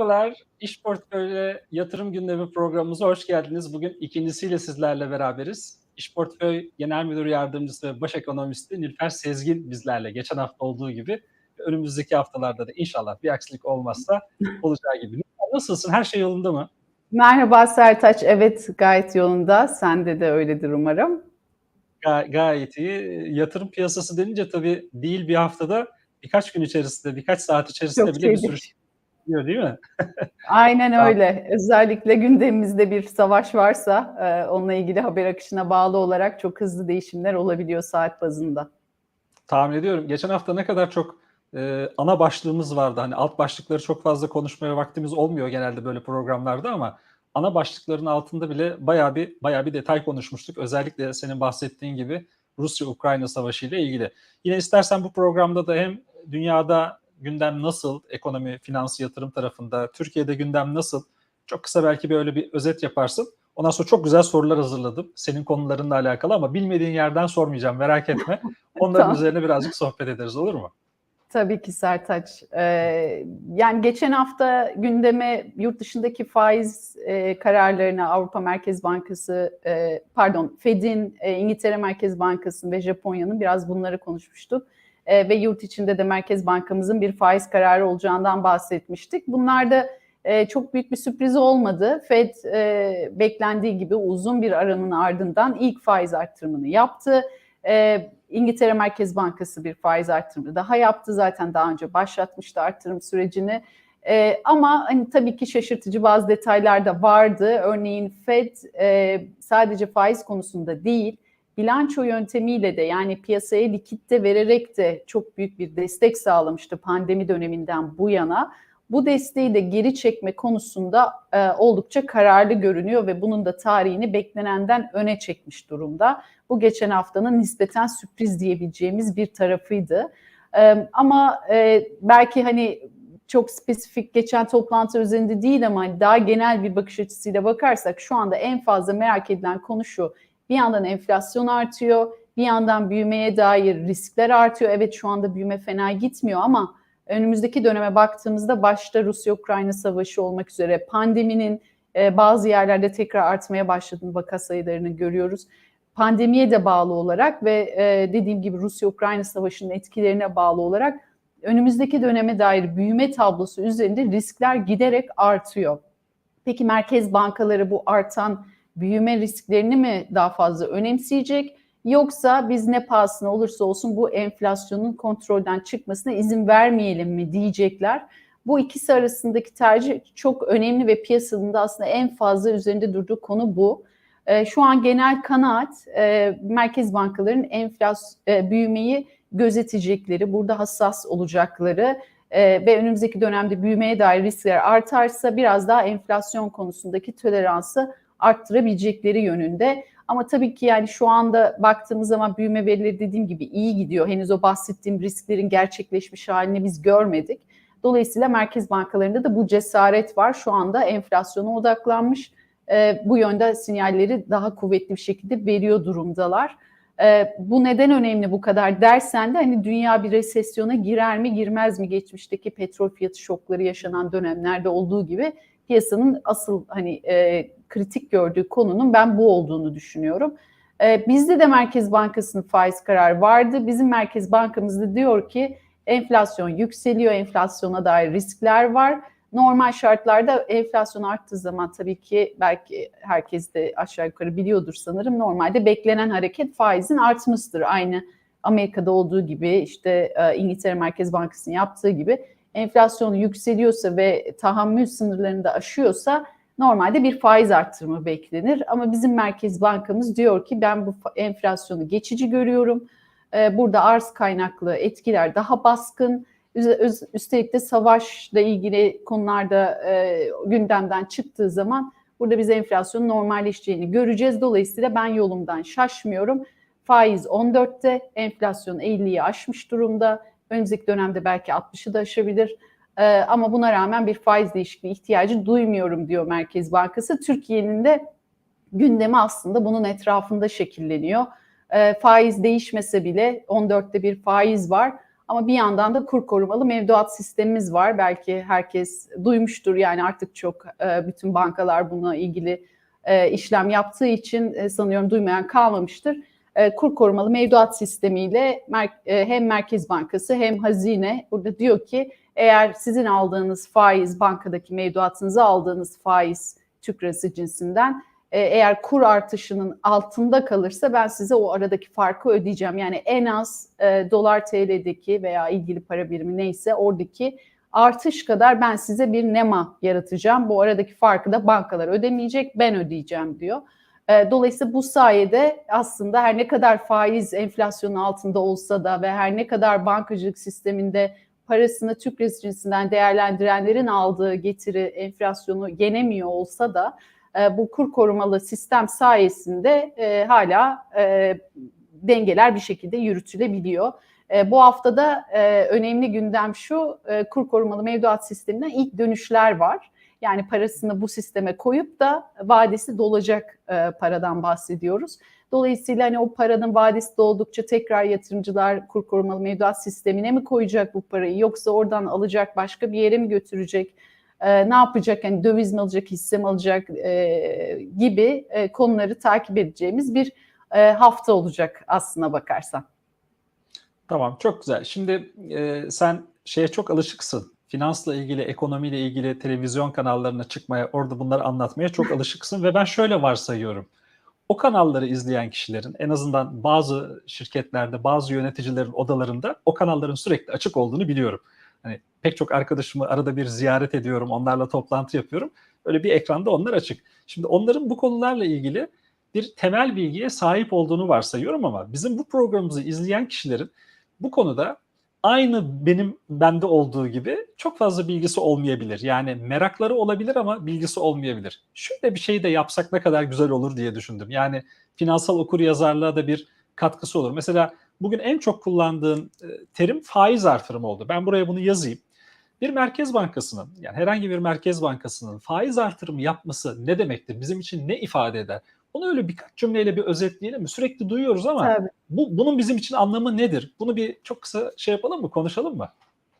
Merhabalar. İş Portföyü Yatırım Gündemi programımıza hoş geldiniz. Bugün ikincisiyle sizlerle beraberiz. İş Portföy Genel Müdür Yardımcısı ve Baş Ekonomisti Nilfer Sezgin bizlerle geçen hafta olduğu gibi önümüzdeki haftalarda da inşallah bir aksilik olmazsa olacağı gibi. Nasılsın? Her şey yolunda mı? Merhaba Sertaç. Evet gayet yolunda. Sende de öyledir umarım. Ga- gayet iyi. Yatırım piyasası denince tabii değil bir haftada birkaç gün içerisinde, birkaç saat içerisinde Çok bile bir şey sürü şey oluyor değil mi? Aynen öyle. Özellikle gündemimizde bir savaş varsa e, onunla ilgili haber akışına bağlı olarak çok hızlı değişimler olabiliyor saat bazında. Tahmin ediyorum. Geçen hafta ne kadar çok e, ana başlığımız vardı. Hani alt başlıkları çok fazla konuşmaya vaktimiz olmuyor genelde böyle programlarda ama ana başlıkların altında bile bayağı bir bayağı bir detay konuşmuştuk. Özellikle senin bahsettiğin gibi Rusya-Ukrayna savaşı ile ilgili. Yine istersen bu programda da hem dünyada gündem nasıl, ekonomi, finans, yatırım tarafında, Türkiye'de gündem nasıl? Çok kısa belki böyle bir özet yaparsın. Ondan sonra çok güzel sorular hazırladım. Senin konularınla alakalı ama bilmediğin yerden sormayacağım merak etme. Onların Tamam. üzerine birazcık sohbet ederiz olur mu? Tabii ki Sertaç. Ee, yani geçen hafta gündeme yurt dışındaki faiz e, kararlarını Avrupa Merkez Bankası, e, pardon Fed'in, e, İngiltere Merkez Bankası'nın ve Japonya'nın biraz bunları konuşmuştuk. E, ve yurt içinde de Merkez Bankamızın bir faiz kararı olacağından bahsetmiştik. Bunlar da e, çok büyük bir sürpriz olmadı. Fed e, beklendiği gibi uzun bir aranın ardından ilk faiz arttırımını yaptı. E, İngiltere Merkez Bankası bir faiz arttırımı daha yaptı. Zaten daha önce başlatmıştı arttırım sürecini. E, ama hani tabii ki şaşırtıcı bazı detaylar da vardı. Örneğin Fed e, sadece faiz konusunda değil, bilanço yöntemiyle de yani piyasaya likitte vererek de çok büyük bir destek sağlamıştı pandemi döneminden bu yana. Bu desteği de geri çekme konusunda e, oldukça kararlı görünüyor ve bunun da tarihini beklenenden öne çekmiş durumda. Bu geçen haftanın nispeten sürpriz diyebileceğimiz bir tarafıydı. E, ama e, belki hani çok spesifik geçen toplantı üzerinde değil ama hani daha genel bir bakış açısıyla bakarsak şu anda en fazla merak edilen konu şu. Bir yandan enflasyon artıyor, bir yandan büyümeye dair riskler artıyor. Evet şu anda büyüme fena gitmiyor ama önümüzdeki döneme baktığımızda başta Rusya-Ukrayna savaşı olmak üzere pandeminin e, bazı yerlerde tekrar artmaya başladığını vaka sayılarını görüyoruz. Pandemiye de bağlı olarak ve e, dediğim gibi Rusya-Ukrayna savaşının etkilerine bağlı olarak önümüzdeki döneme dair büyüme tablosu üzerinde riskler giderek artıyor. Peki merkez bankaları bu artan büyüme risklerini mi daha fazla önemseyecek? Yoksa biz ne pahasına olursa olsun bu enflasyonun kontrolden çıkmasına izin vermeyelim mi diyecekler. Bu ikisi arasındaki tercih çok önemli ve piyasanın da aslında en fazla üzerinde durduğu konu bu. E, şu an genel kanaat e, merkez bankalarının enflasyon e, büyümeyi gözetecekleri, burada hassas olacakları e, ve önümüzdeki dönemde büyümeye dair riskler artarsa biraz daha enflasyon konusundaki toleransı arttırabilecekleri yönünde. Ama tabii ki yani şu anda baktığımız zaman büyüme verileri dediğim gibi iyi gidiyor. Henüz o bahsettiğim risklerin gerçekleşmiş halini biz görmedik. Dolayısıyla merkez bankalarında da bu cesaret var. Şu anda enflasyona odaklanmış. E, bu yönde sinyalleri daha kuvvetli bir şekilde veriyor durumdalar. E, bu neden önemli bu kadar dersen de hani dünya bir resesyona girer mi girmez mi geçmişteki petrol fiyatı şokları yaşanan dönemlerde olduğu gibi piyasanın asıl hani e, kritik gördüğü konunun ben bu olduğunu düşünüyorum. E, bizde de Merkez Bankası'nın faiz kararı vardı. Bizim Merkez Bankamız da diyor ki enflasyon yükseliyor, enflasyona dair riskler var. Normal şartlarda enflasyon arttığı zaman tabii ki belki herkes de aşağı yukarı biliyordur sanırım. Normalde beklenen hareket faizin artmasıdır. Aynı Amerika'da olduğu gibi işte e, İngiltere Merkez Bankası'nın yaptığı gibi enflasyon yükseliyorsa ve tahammül sınırlarını da aşıyorsa normalde bir faiz arttırımı beklenir. Ama bizim Merkez Bankamız diyor ki ben bu enflasyonu geçici görüyorum. Ee, Burada arz kaynaklı etkiler daha baskın. Üstelik de savaşla ilgili konularda e, gündemden çıktığı zaman burada biz enflasyonun normalleşeceğini göreceğiz. Dolayısıyla ben yolumdan şaşmıyorum. Faiz 14'te, enflasyon 50'yi aşmış durumda. Önümüzdeki dönemde belki 60'ı da aşabilir. Ee, ama buna rağmen bir faiz değişikliği ihtiyacı duymuyorum diyor Merkez Bankası. Türkiye'nin de gündemi aslında bunun etrafında şekilleniyor. Ee, faiz değişmese bile 14'te bir faiz var Ama bir yandan da kur korumalı mevduat sistemimiz var. Belki herkes duymuştur yani artık çok e, bütün bankalar buna ilgili e, işlem yaptığı için e, sanıyorum duymayan kalmamıştır. E, kur korumalı mevduat sistemiyle e, hem Merkez Bankası hem Hazine burada diyor ki eğer sizin aldığınız faiz bankadaki mevduatınızı aldığınız faiz Türk lirası cinsinden e, eğer kur artışının altında kalırsa ben size o aradaki farkı ödeyeceğim. Yani en az e, dolar TL'deki veya ilgili para birimi neyse oradaki artış kadar ben size bir nema yaratacağım. Bu aradaki farkı da bankalar ödemeyecek, ben ödeyeceğim diyor. E, Dolayısıyla bu sayede aslında her ne kadar faiz enflasyonun altında olsa da ve her ne kadar bankacılık sisteminde parasını Türk cinsinden değerlendirenlerin aldığı getiri enflasyonu yenemiyor olsa da e, bu kur korumalı sistem sayesinde e, hala e, dengeler bir şekilde yürütülebiliyor. Bu haftada önemli gündem şu, kur korumalı mevduat sisteminden ilk dönüşler var. Yani parasını bu sisteme koyup da vadesi dolacak e, paradan bahsediyoruz. Dolayısıyla hani o paranın vadesi doldukça tekrar yatırımcılar kur korumalı mevduat sistemine mi koyacak bu parayı yoksa oradan alacak başka bir yere mi götürecek? E, ne yapacak? Yani döviz mi alacak, hisse mi alacak e, gibi e, konuları takip edeceğimiz bir e, hafta olacak aslına bakarsan. Tamam, çok güzel. Şimdi e, sen şeye çok alışıksın. Finansla ilgili, ekonomiyle ilgili televizyon kanallarına çıkmaya, orada bunları anlatmaya çok alışıksın ve ben şöyle varsayıyorum. O kanalları izleyen kişilerin en azından bazı şirketlerde, bazı yöneticilerin odalarında o kanalların sürekli açık olduğunu biliyorum. Hani pek çok arkadaşımı arada bir ziyaret ediyorum, onlarla toplantı yapıyorum. Öyle bir ekranda onlar açık. Şimdi onların bu konularla ilgili bir temel bilgiye sahip olduğunu varsayıyorum ama bizim bu programımızı izleyen kişilerin bu konuda aynı benim bende olduğu gibi çok fazla bilgisi olmayabilir. Yani merakları olabilir ama bilgisi olmayabilir. Şöyle bir şey de yapsak ne kadar güzel olur diye düşündüm. Yani finansal okur yazarlığa da bir katkısı olur. Mesela bugün en çok kullandığım terim faiz artırımı oldu. Ben buraya bunu yazayım. Bir merkez bankasının yani herhangi bir merkez bankasının faiz artırımı yapması ne demektir? Bizim için ne ifade eder? Onu öyle birkaç cümleyle bir özetleyelim mi? Sürekli duyuyoruz ama Tabii. bu bunun bizim için anlamı nedir? Bunu bir çok kısa şey yapalım mı? Konuşalım mı?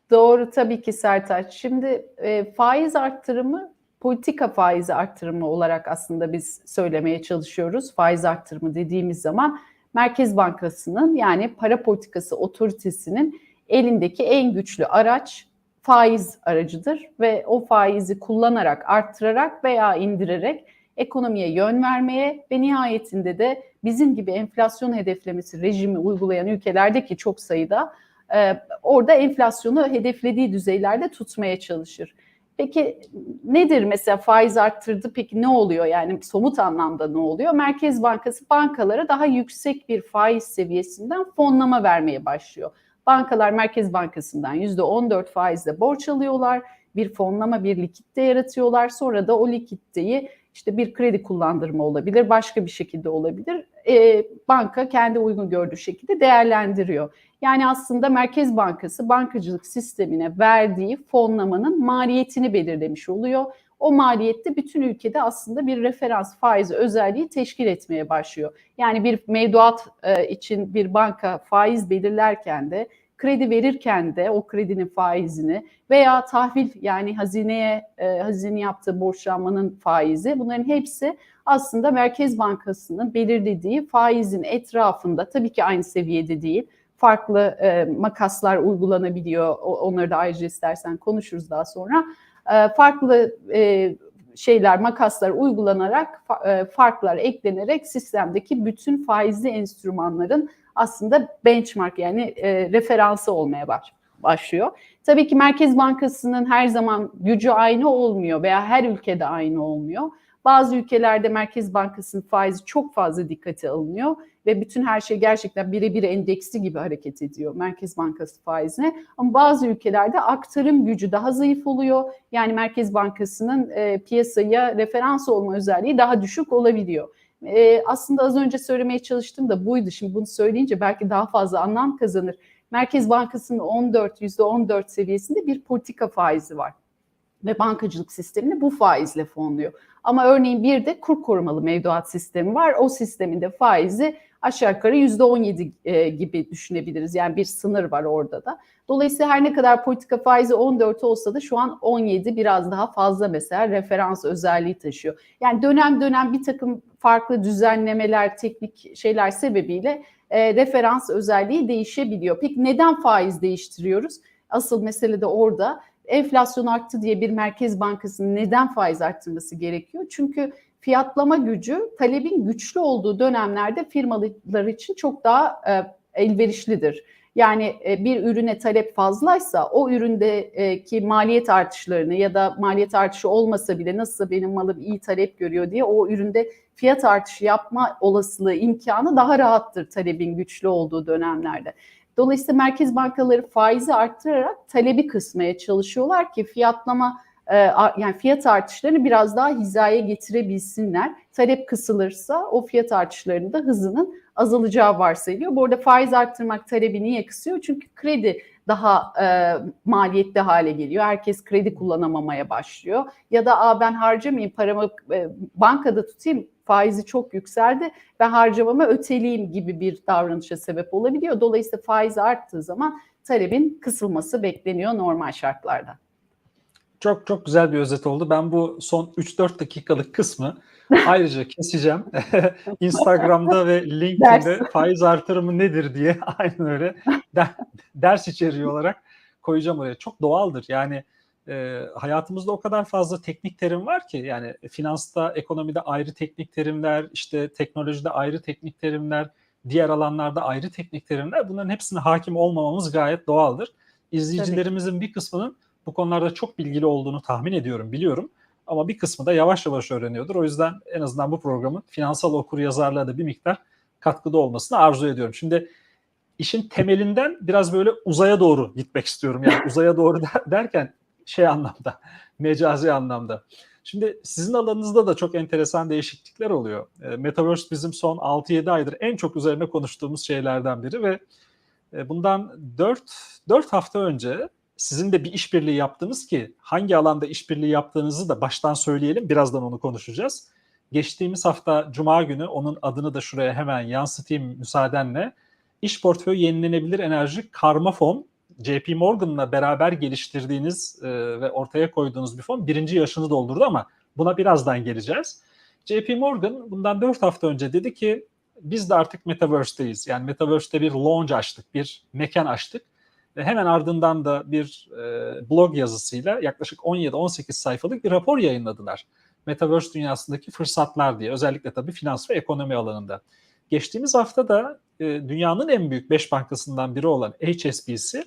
Doğru tabii ki Sertaç. Şimdi e, faiz arttırımı politika faizi arttırımı olarak aslında biz söylemeye çalışıyoruz. Faiz arttırımı dediğimiz zaman Merkez Bankası'nın yani para politikası otoritesinin elindeki en güçlü araç faiz aracıdır ve o faizi kullanarak, arttırarak veya indirerek ekonomiye yön vermeye ve nihayetinde de bizim gibi enflasyon hedeflemesi rejimi uygulayan ülkelerdeki çok sayıda e, orada enflasyonu hedeflediği düzeylerde tutmaya çalışır. Peki nedir mesela faiz arttırdı peki ne oluyor yani somut anlamda ne oluyor? Merkez Bankası bankalara daha yüksek bir faiz seviyesinden fonlama vermeye başlıyor. Bankalar Merkez Bankası'ndan %14 faizle borç alıyorlar. Bir fonlama, bir likitte yaratıyorlar. Sonra da o likitteyi işte bir kredi kullandırma olabilir, başka bir şekilde olabilir. E, banka kendi uygun gördüğü şekilde değerlendiriyor. Yani aslında Merkez Bankası bankacılık sistemine verdiği fonlamanın maliyetini belirlemiş oluyor. O maliyette bütün ülkede aslında bir referans faiz özelliği teşkil etmeye başlıyor. Yani bir mevduat e, için bir banka faiz belirlerken de kredi verirken de o kredinin faizini veya tahvil yani hazineye e, hazine yaptığı borçlanmanın faizi bunların hepsi aslında Merkez Bankası'nın belirlediği faizin etrafında tabii ki aynı seviyede değil farklı e, makaslar uygulanabiliyor. Onları da ayrıca istersen konuşuruz daha sonra. E, farklı e, şeyler, makaslar uygulanarak, e, farklar eklenerek sistemdeki bütün faizli enstrümanların aslında benchmark yani e, referansı olmaya baş, başlıyor. Tabii ki Merkez Bankası'nın her zaman gücü aynı olmuyor veya her ülkede aynı olmuyor. Bazı ülkelerde Merkez Bankası'nın faizi çok fazla dikkate alınıyor ve bütün her şey gerçekten birebir endeksli gibi hareket ediyor Merkez Bankası faizine. Ama bazı ülkelerde aktarım gücü daha zayıf oluyor. Yani Merkez Bankası'nın e, piyasaya referans olma özelliği daha düşük olabiliyor. E, aslında az önce söylemeye çalıştım da buydu. Şimdi bunu söyleyince belki daha fazla anlam kazanır. Merkez Bankası'nın 14, %14 seviyesinde bir politika faizi var. Ve bankacılık sistemini bu faizle fonluyor. Ama örneğin bir de kur korumalı mevduat sistemi var. O sistemin de faizi aşağı yukarı %17 e, gibi düşünebiliriz. Yani bir sınır var orada da. Dolayısıyla her ne kadar politika faizi 14 olsa da şu an 17 biraz daha fazla mesela referans özelliği taşıyor. Yani dönem dönem bir takım farklı düzenlemeler, teknik şeyler sebebiyle e, referans özelliği değişebiliyor. Peki neden faiz değiştiriyoruz? Asıl mesele de orada. Enflasyon arttı diye bir merkez bankasının neden faiz arttırması gerekiyor? Çünkü fiyatlama gücü talebin güçlü olduğu dönemlerde firmalar için çok daha e, elverişlidir. Yani e, bir ürüne talep fazlaysa o üründeki maliyet artışlarını ya da maliyet artışı olmasa bile nasıl benim malım iyi talep görüyor diye o üründe fiyat artışı yapma olasılığı imkanı daha rahattır talebin güçlü olduğu dönemlerde. Dolayısıyla merkez bankaları faizi arttırarak talebi kısmaya çalışıyorlar ki fiyatlama yani fiyat artışlarını biraz daha hizaya getirebilsinler. Talep kısılırsa o fiyat artışlarının da hızının azalacağı varsayılıyor. Bu arada faiz arttırmak talebi niye kısıyor? Çünkü kredi daha e, maliyetli hale geliyor. Herkes kredi kullanamamaya başlıyor. Ya da Aa, ben harcamayayım paramı e, bankada tutayım faizi çok yükseldi ve harcamamı öteleyeyim gibi bir davranışa sebep olabiliyor. Dolayısıyla faiz arttığı zaman talebin kısılması bekleniyor normal şartlarda. Çok çok güzel bir özet oldu. Ben bu son 3-4 dakikalık kısmı ayrıca keseceğim. Instagram'da ve LinkedIn'de faiz artırımı nedir diye aynen öyle ders içeriği olarak koyacağım oraya. Çok doğaldır. Yani e, hayatımızda o kadar fazla teknik terim var ki yani finansta, ekonomide ayrı teknik terimler, işte teknolojide ayrı teknik terimler, diğer alanlarda ayrı teknik terimler. Bunların hepsine hakim olmamamız gayet doğaldır. İzleyicilerimizin bir kısmının bu konularda çok bilgili olduğunu tahmin ediyorum, biliyorum. Ama bir kısmı da yavaş yavaş öğreniyordur. O yüzden en azından bu programın finansal okur yazarlığa da bir miktar katkıda olmasını arzu ediyorum. Şimdi işin temelinden biraz böyle uzaya doğru gitmek istiyorum. Yani uzaya doğru derken şey anlamda, mecazi anlamda. Şimdi sizin alanınızda da çok enteresan değişiklikler oluyor. Metaverse bizim son 6-7 aydır en çok üzerine konuştuğumuz şeylerden biri ve bundan 4, 4 hafta önce sizin de bir işbirliği yaptınız ki hangi alanda işbirliği yaptığınızı da baştan söyleyelim. Birazdan onu konuşacağız. Geçtiğimiz hafta Cuma günü onun adını da şuraya hemen yansıtayım müsaadenle. İş portföyü yenilenebilir enerji karma fon JP Morgan'la beraber geliştirdiğiniz e, ve ortaya koyduğunuz bir fon birinci yaşını doldurdu ama buna birazdan geleceğiz. JP Morgan bundan 4 hafta önce dedi ki biz de artık Metaverse'teyiz. Yani Metaverse'te bir launch açtık, bir mekan açtık. Hemen ardından da bir e, blog yazısıyla yaklaşık 17-18 sayfalık bir rapor yayınladılar. Metaverse dünyasındaki fırsatlar diye. Özellikle tabii finans ve ekonomi alanında. Geçtiğimiz hafta da e, dünyanın en büyük 5 bankasından biri olan HSBC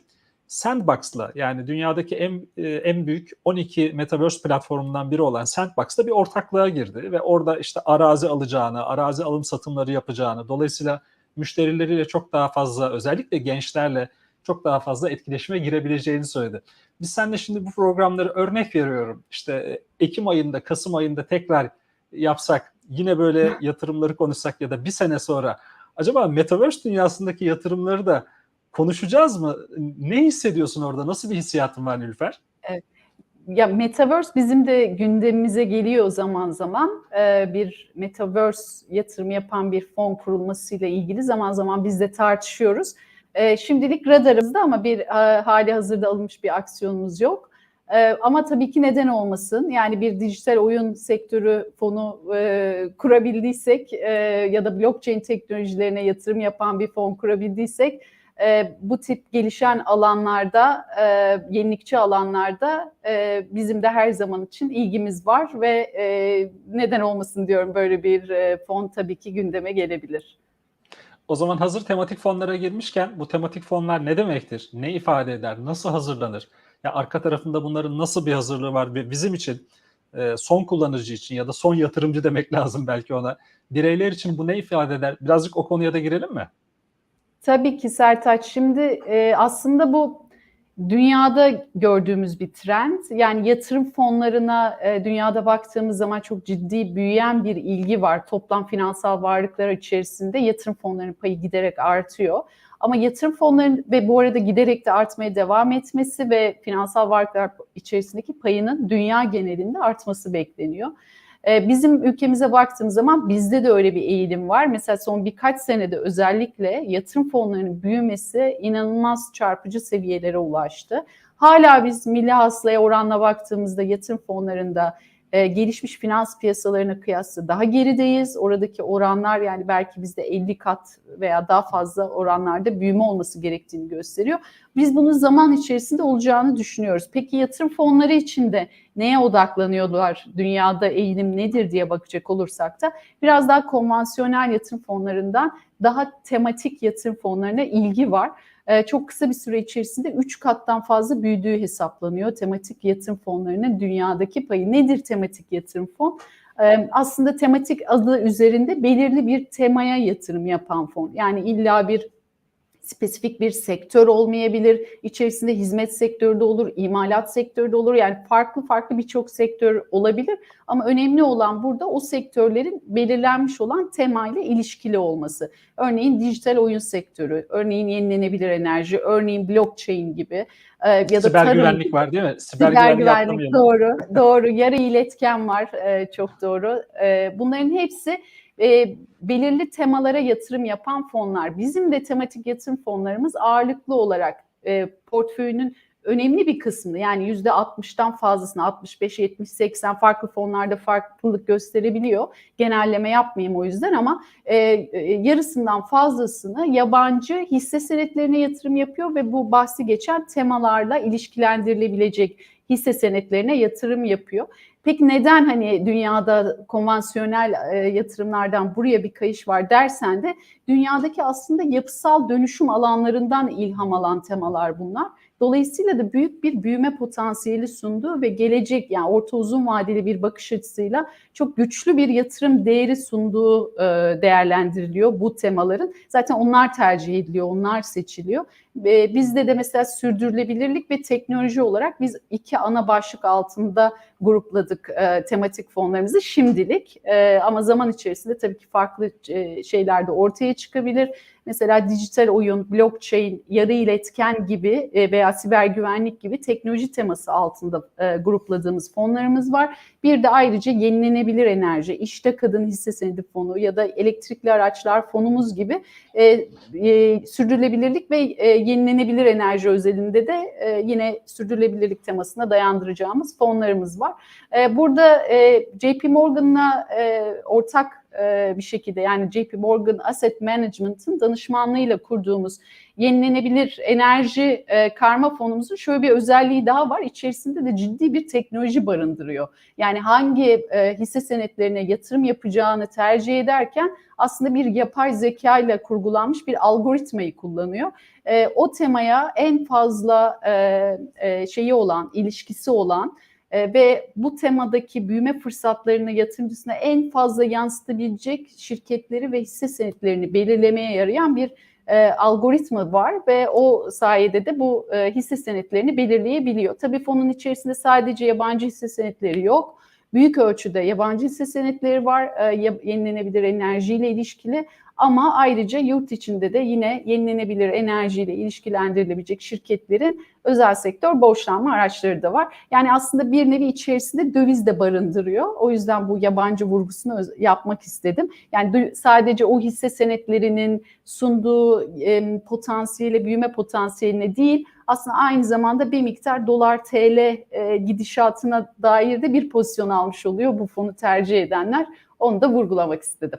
Sandbox'la yani dünyadaki en e, en büyük 12 metaverse platformundan biri olan Sandbox'la bir ortaklığa girdi ve orada işte arazi alacağını, arazi alım satımları yapacağını, dolayısıyla müşterileriyle çok daha fazla özellikle gençlerle çok daha fazla etkileşime girebileceğini söyledi. Biz seninle şimdi bu programları örnek veriyorum. İşte e, Ekim ayında, Kasım ayında tekrar yapsak, yine böyle yatırımları konuşsak ya da bir sene sonra acaba Metaverse dünyasındaki yatırımları da konuşacağız mı? Ne hissediyorsun orada? Nasıl bir hissiyatın var Nilüfer? Evet. Ya Metaverse bizim de gündemimize geliyor zaman zaman. Ee, bir Metaverse yatırım yapan bir fon kurulmasıyla ilgili zaman zaman biz de tartışıyoruz. Ee, şimdilik radarımızda ama bir e, hali hazırda alınmış bir aksiyonumuz yok. Ee, ama tabii ki neden olmasın? Yani bir dijital oyun sektörü fonu e, kurabildiysek e, ya da blockchain teknolojilerine yatırım yapan bir fon kurabildiysek e, bu tip gelişen alanlarda, e, yenilikçi alanlarda e, bizim de her zaman için ilgimiz var ve e, neden olmasın diyorum böyle bir e, fon tabii ki gündeme gelebilir. O zaman hazır tematik fonlara girmişken bu tematik fonlar ne demektir? Ne ifade eder? Nasıl hazırlanır? Ya arka tarafında bunların nasıl bir hazırlığı var? Bizim için e, son kullanıcı için ya da son yatırımcı demek lazım belki ona. Bireyler için bu ne ifade eder? Birazcık o konuya da girelim mi? Tabii ki Sertaç. Şimdi e, aslında bu dünyada gördüğümüz bir trend. Yani yatırım fonlarına e, dünyada baktığımız zaman çok ciddi büyüyen bir ilgi var. Toplam finansal varlıklar içerisinde yatırım fonlarının payı giderek artıyor. Ama yatırım fonlarının ve bu arada giderek de artmaya devam etmesi ve finansal varlıklar içerisindeki payının dünya genelinde artması bekleniyor. E, bizim ülkemize baktığımız zaman bizde de öyle bir eğilim var. Mesela son birkaç senede özellikle yatırım fonlarının büyümesi inanılmaz çarpıcı seviyelere ulaştı. Hala biz milli hasılaya oranla baktığımızda yatırım fonlarında e, gelişmiş finans piyasalarına kıyasla daha gerideyiz. Oradaki oranlar yani belki bizde 50 kat veya daha fazla oranlarda büyüme olması gerektiğini gösteriyor. Biz bunu zaman içerisinde olacağını düşünüyoruz. Peki yatırım fonları için de neye odaklanıyorlar? Dünyada eğilim nedir diye bakacak olursak da biraz daha konvansiyonel yatırım fonlarından daha tematik yatırım fonlarına ilgi var. Ee, çok kısa bir süre içerisinde 3 kattan fazla büyüdüğü hesaplanıyor. Tematik yatırım fonlarının dünyadaki payı. Nedir tematik yatırım fon? Ee, aslında tematik adı üzerinde belirli bir temaya yatırım yapan fon. Yani illa bir spesifik bir sektör olmayabilir. İçerisinde hizmet sektörü de olur, imalat sektörü de olur. Yani farklı farklı birçok sektör olabilir. Ama önemli olan burada o sektörlerin belirlenmiş olan temayla ilişkili olması. Örneğin dijital oyun sektörü, örneğin yenilenebilir enerji, örneğin blockchain gibi e, ya da Siber tarım güvenlik gibi. var değil mi? Siber, Siber güvenlik, doğru, doğru. Yarı iletken var, e, çok doğru. E, bunların hepsi e, belirli temalara yatırım yapan fonlar. Bizim de tematik yatırım fonlarımız ağırlıklı olarak e, portföyünün önemli bir kısmını yani yüzde 60'tan fazlasını 65, 70, 80 farklı fonlarda farklılık gösterebiliyor. Genelleme yapmayayım o yüzden ama e, e, yarısından fazlasını yabancı hisse senetlerine yatırım yapıyor ve bu bahsi geçen temalarla ilişkilendirilebilecek hisse senetlerine yatırım yapıyor. Peki neden hani dünyada konvansiyonel e, yatırımlardan buraya bir kayış var dersen de dünyadaki aslında yapısal dönüşüm alanlarından ilham alan temalar bunlar. Dolayısıyla da büyük bir büyüme potansiyeli sunduğu ve gelecek yani orta uzun vadeli bir bakış açısıyla çok güçlü bir yatırım değeri sunduğu e, değerlendiriliyor bu temaların. Zaten onlar tercih ediliyor, onlar seçiliyor. E, bizde de mesela sürdürülebilirlik ve teknoloji olarak biz iki ana başlık altında grupladık e, tematik fonlarımızı şimdilik. E, ama zaman içerisinde tabii ki farklı e, şeyler de ortaya çıkabilir. Mesela dijital oyun, blockchain, yarı iletken gibi e, veya siber güvenlik gibi teknoloji teması altında e, grupladığımız fonlarımız var. Bir de ayrıca yenilenebilir enerji, işte kadın hisse senedi fonu ya da elektrikli araçlar fonumuz gibi e, e, sürdürülebilirlik ve e, yenilenebilir enerji özelinde de e, yine sürdürülebilirlik temasına dayandıracağımız fonlarımız var. E, burada e, JP Morgan'la e, ortak e, bir şekilde yani JP Morgan Asset Management'ın danışmanlığıyla kurduğumuz yenilenebilir enerji e, karma fonumuzun şöyle bir özelliği daha var. İçerisinde de ciddi bir teknoloji barındırıyor. Yani hangi e, hisse senetlerine yatırım yapacağını tercih ederken aslında bir yapay zeka ile kurgulanmış bir algoritmayı kullanıyor. E, o temaya en fazla e, e, şeyi olan, ilişkisi olan e, ve bu temadaki büyüme fırsatlarını yatırımcısına en fazla yansıtabilecek şirketleri ve hisse senetlerini belirlemeye yarayan bir e, algoritma var ve o sayede de bu e, hisse senetlerini belirleyebiliyor. Tabii fonun içerisinde sadece yabancı hisse senetleri yok. Büyük ölçüde yabancı hisse senetleri var, e, yenilenebilir enerjiyle ilişkili ama ayrıca yurt içinde de yine yenilenebilir enerjiyle ilişkilendirilebilecek şirketlerin özel sektör borçlanma araçları da var. Yani aslında bir nevi içerisinde döviz de barındırıyor. O yüzden bu yabancı vurgusunu yapmak istedim. Yani sadece o hisse senetlerinin sunduğu e, potansiyele, büyüme potansiyeline değil, aslında aynı zamanda bir miktar dolar TL e, gidişatına dair de bir pozisyon almış oluyor bu fonu tercih edenler. Onu da vurgulamak istedim.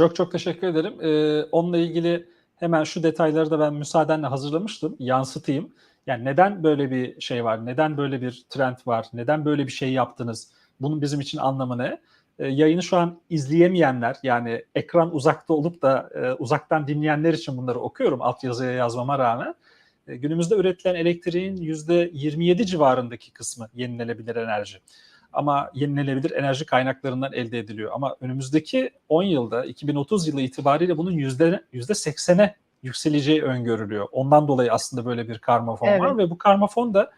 Çok çok teşekkür ederim. Ee, onunla ilgili hemen şu detayları da ben müsaadenle hazırlamıştım. Yansıtayım. Yani neden böyle bir şey var? Neden böyle bir trend var? Neden böyle bir şey yaptınız? Bunun bizim için anlamı ne? Ee, yayını şu an izleyemeyenler yani ekran uzakta olup da e, uzaktan dinleyenler için bunları okuyorum altyazıya yazmama rağmen. E, günümüzde üretilen elektriğin %27 civarındaki kısmı yenilenebilir enerji ama yenilenebilir enerji kaynaklarından elde ediliyor. Ama önümüzdeki 10 yılda 2030 yılı itibariyle bunun yüzde 80'e yükseleceği öngörülüyor. Ondan dolayı aslında böyle bir karma fon evet. var ve bu karma fon da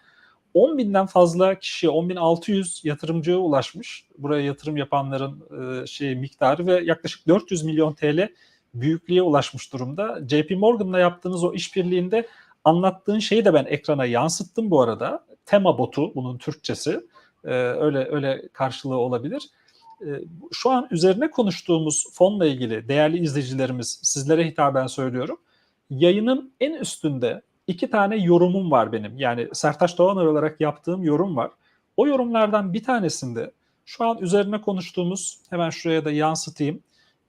10 binden fazla kişiye, 10.600 yatırımcıya ulaşmış. Buraya yatırım yapanların e, şey miktarı ve yaklaşık 400 milyon TL büyüklüğe ulaşmış durumda. JP Morgan'la yaptığınız o işbirliğinde anlattığın şeyi de ben ekrana yansıttım bu arada. Tema botu bunun Türkçesi. Ee, öyle öyle karşılığı olabilir. E, şu an üzerine konuştuğumuz fonla ilgili değerli izleyicilerimiz sizlere hitaben söylüyorum. Yayının en üstünde iki tane yorumum var benim. Yani Sertaç Doğaner olarak yaptığım yorum var. O yorumlardan bir tanesinde şu an üzerine konuştuğumuz hemen şuraya da yansıtayım.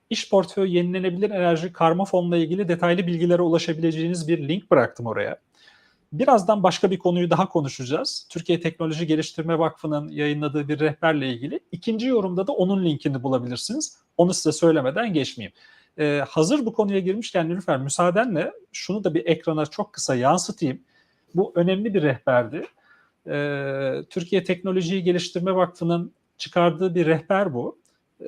İş portföy yenilenebilir enerji karma fonla ilgili detaylı bilgilere ulaşabileceğiniz bir link bıraktım oraya. Birazdan başka bir konuyu daha konuşacağız. Türkiye Teknoloji Geliştirme Vakfı'nın yayınladığı bir rehberle ilgili. İkinci yorumda da onun linkini bulabilirsiniz. Onu size söylemeden geçmeyeyim. Ee, hazır bu konuya girmişken Nilüfer müsaadenle şunu da bir ekrana çok kısa yansıtayım. Bu önemli bir rehberdi. Ee, Türkiye Teknoloji Geliştirme Vakfı'nın çıkardığı bir rehber bu. Ee,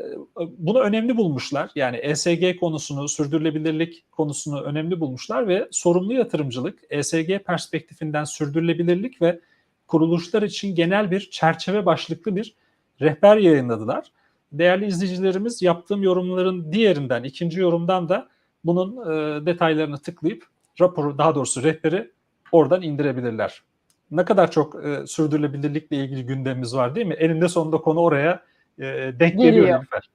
bunu önemli bulmuşlar. Yani ESG konusunu, sürdürülebilirlik konusunu önemli bulmuşlar ve sorumlu yatırımcılık, ESG perspektifinden sürdürülebilirlik ve kuruluşlar için genel bir çerçeve başlıklı bir rehber yayınladılar. Değerli izleyicilerimiz yaptığım yorumların diğerinden, ikinci yorumdan da bunun e, detaylarını tıklayıp raporu, daha doğrusu rehberi oradan indirebilirler. Ne kadar çok e, sürdürülebilirlikle ilgili gündemimiz var değil mi? Eninde sonunda konu oraya e, denk geliyor. Geliyor. Nilüfer.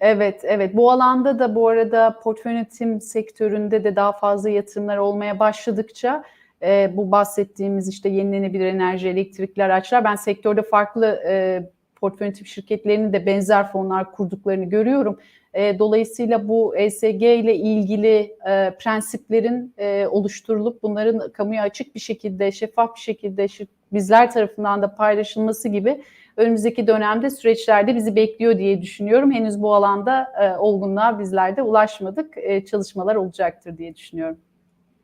Evet, evet. Bu alanda da bu arada portföy yönetim sektöründe de daha fazla yatırımlar olmaya başladıkça e, bu bahsettiğimiz işte yenilenebilir enerji, elektrikli araçlar ben sektörde farklı e, portföy yönetim şirketlerinin de benzer fonlar kurduklarını görüyorum. E, dolayısıyla bu ESG ile ilgili e, prensiplerin e, oluşturulup bunların kamuya açık bir şekilde, şeffaf bir şekilde bizler tarafından da paylaşılması gibi önümüzdeki dönemde süreçlerde bizi bekliyor diye düşünüyorum. Henüz bu alanda e, olgunluğa bizler de ulaşmadık. E, çalışmalar olacaktır diye düşünüyorum.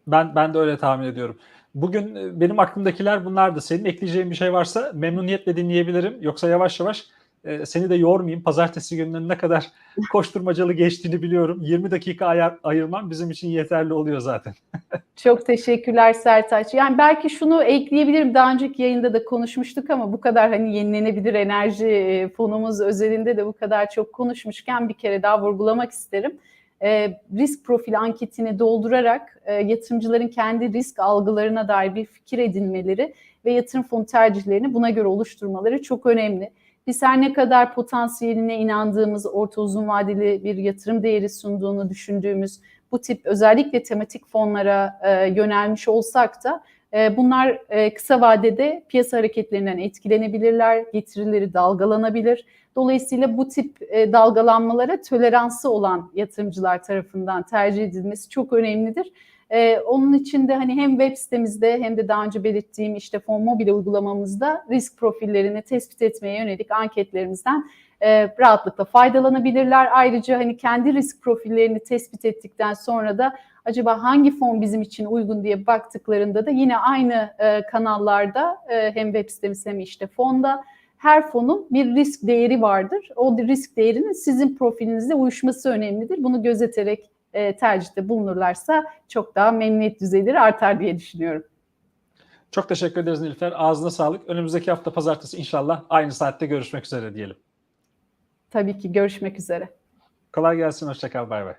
Ben ben de öyle tahmin ediyorum. Bugün e, benim aklımdakiler bunlardı. Senin ekleyeceğin bir şey varsa memnuniyetle dinleyebilirim. Yoksa yavaş yavaş e, seni de yormayayım. Pazartesi gününün ne kadar koşturmacalı geçtiğini biliyorum. 20 dakika ayar, ayırmam bizim için yeterli oluyor zaten. Çok teşekkürler Sertaç. Yani belki şunu ekleyebilirim. Daha önceki yayında da konuşmuştuk ama bu kadar hani yenilenebilir enerji e, fonumuz özelinde de bu kadar çok konuşmuşken bir kere daha vurgulamak isterim. E, risk profili anketini doldurarak e, yatırımcıların kendi risk algılarına dair bir fikir edinmeleri ve yatırım fonu tercihlerini buna göre oluşturmaları çok önemli. Biz her ne kadar potansiyeline inandığımız, orta uzun vadeli bir yatırım değeri sunduğunu düşündüğümüz bu tip özellikle tematik fonlara e, yönelmiş olsak da e, bunlar e, kısa vadede piyasa hareketlerinden etkilenebilirler, getirileri dalgalanabilir. Dolayısıyla bu tip e, dalgalanmalara toleransı olan yatırımcılar tarafından tercih edilmesi çok önemlidir. E, onun için de hani hem web sitemizde hem de daha önce belirttiğim işte fon mobil uygulamamızda risk profillerini tespit etmeye yönelik anketlerimizden e, rahatlıkla faydalanabilirler. Ayrıca hani kendi risk profillerini tespit ettikten sonra da acaba hangi fon bizim için uygun diye baktıklarında da yine aynı e, kanallarda e, hem web sitemiz hem işte fonda her fonun bir risk değeri vardır. O risk değerinin sizin profilinizle uyuşması önemlidir. Bunu gözeterek e, tercihte bulunurlarsa çok daha memnuniyet düzeyleri artar diye düşünüyorum. Çok teşekkür ederiz Nilüfer. Ağzına sağlık. Önümüzdeki hafta pazartesi inşallah aynı saatte görüşmek üzere diyelim. Tabii ki görüşmek üzere. Kolay gelsin. Hoşçakal. Bay bay.